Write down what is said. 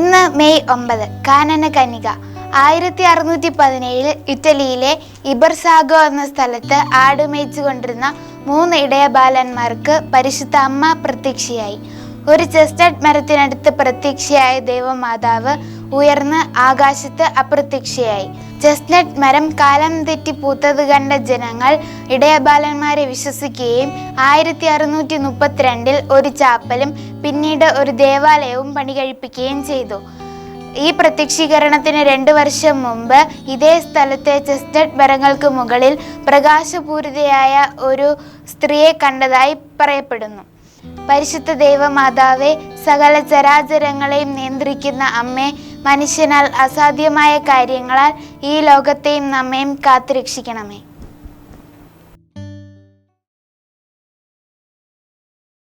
May ഒമ്പത് കാനന കനിക. ആയിരത്തി അറുന്നൂറ്റി പതിനേഴിൽ ഇറ്റലിയിലെ ഇബർസാഗോ എന്ന സ്ഥലത്ത് ആടുമേച്ചു കൊണ്ടിരുന്ന മൂന്ന് ഇടയബാലന്മാർക്ക് പരിശുദ്ധ അമ്മ പ്രത്യക്ഷയായി. ഒരു ചെസ്റ്റഡ് മരത്തിനടുത്ത് പ്രത്യക്ഷയായ ദൈവമാതാവ് ഉയർന്ന് ആകാശത്ത് അപ്രത്യക്ഷയായി. ചെസ്നറ്റ് മരം കാലം തെറ്റി പൂത്തത് കണ്ട ജനങ്ങൾ ഇടയബാലന്മാരെ വിശ്വസിക്കുകയും ആയിരത്തി അറുന്നൂറ്റി മുപ്പത്തിരണ്ടിൽ ഒരു ചാപ്പലും പിന്നീട് ഒരു ദേവാലയവും പണികഴിപ്പിക്കുകയും ചെയ്തു. ഈ പ്രത്യക്ഷീകരണത്തിന് രണ്ട് വർഷം മുമ്പ് ഇതേ സ്ഥലത്തെ ചെസ്റ്റഡ് മരങ്ങൾക്ക് മുകളിൽ പ്രകാശപൂരിതയായ ഒരു സ്ത്രീയെ കണ്ടതായി പറയപ്പെടുന്നു. പരിശുദ്ധ ദൈവമാതാവെ സകല ചരാചരങ്ങളെയും നിയന്ത്രിക്കുന്ന അമ്മേ മനുഷ്യനാൽ അസാധ്യമായ കാര്യങ്ങളാൽ ഈ ലോകത്തെയും നമ്മയും കാത്തുരക്ഷിക്കണമേ.